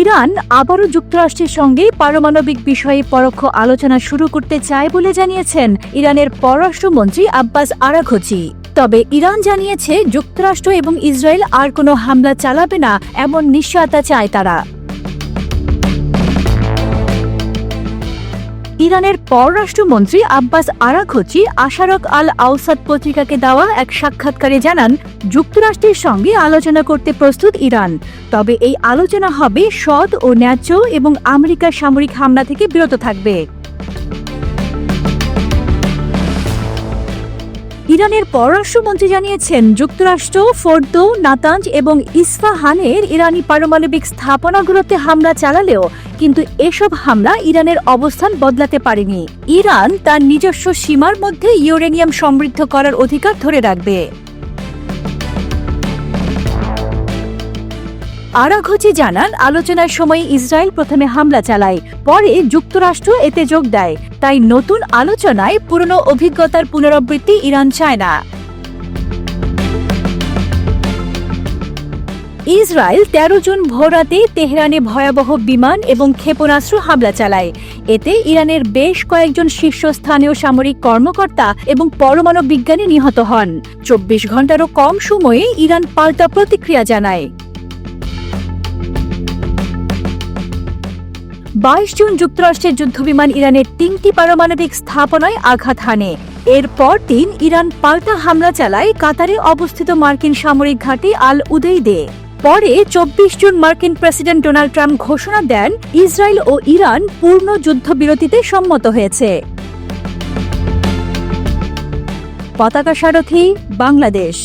Iran আবারও যুক্তরাষ্ট্রের সঙ্গে পারমাণবিক বিষয়ে পরোক্ষ আলোচনা শুরু করতে চায় বলে জানিয়েছেন ইরানের পররাষ্ট্রমন্ত্রী আব্বাস আরাঘচি। তবে ইরান জানিয়েছে যুক্তরাষ্ট্র এবং ইসরায়েল আর কোনো হামলা চালাবে না, এমন নিশ্চয়তা চায় তারা। ইরানের পররাষ্ট্রমন্ত্রী আব্বাস আরাখচি আশারক আল আউসাদ পত্রিকাকে দেওয়া এক সাক্ষাৎকারে জানান, যুক্তরাষ্ট্রের সঙ্গে আলোচনা করতে প্রস্তুত ইরান। তবে এই আলোচনা হবে সৎ ও ন্যায্য এবং আমেরিকার সামরিক হামলা থেকে বিরত থাকবে। ইরানের পররাষ্ট্রমন্ত্রী জানিয়েছেন, যুক্তরাষ্ট্র, ফোর্দো, নাতাঞ্জ এবং ইসফাহানের ইরানি পারমাণবিক স্থাপনাগুলোতে হামলা চালালেও কিন্তু এসব হামলা ইরানের অবস্থান বদলাতে পারেনি। ইরান তার নিজস্ব সীমার মধ্যে ইউরেনিয়াম সমৃদ্ধ করার অধিকার ধরে রাখবে। আরাঘচি জানান, আলোচনার সময় ইসরায়েল প্রথমে হামলা চালায়, পরে যুক্তরাষ্ট্র এতে যোগ দেয়। তাই নতুন আলোচনায় পুরনো অভিজ্ঞতার পুনরাবৃত্তি ইরান চায় না। ইসরায়েল তেরো জুন ভোররাতে তেহরানে ভয়াবহ বিমান এবং ক্ষেপণাস্ত্র হামলা চালায়। এতে ইরানের বেশ কয়েকজন শীর্ষস্থানীয় সামরিক কর্মকর্তা এবং পরমাণু বিজ্ঞানী নিহত হন। চব্বিশ ঘন্টারও কম সময়ে ইরান পাল্টা প্রতিক্রিয়া জানায়। বাইশ জুন যুক্তরাষ্ট্রের যুদ্ধবিমান ইরানের তিনটি পারমাণবিক স্থাপনায় আঘাত হানে। এরপর দিন ইরান পাল্টা হামলা চালায় কাতারে অবস্থিত মার্কিন সামরিক ঘাঁটি আল উদেইদে পরে চব্বিশ জুন মার্কিন প্রেসিডেন্ট ডোনাল্ড ট্রাম্প ঘোষণা দেন, ইসরায়েল ও ইরান পূর্ণ যুদ্ধবিরতিতে সম্মত হয়েছে। পতাকা সারথী, বাংলাদেশ।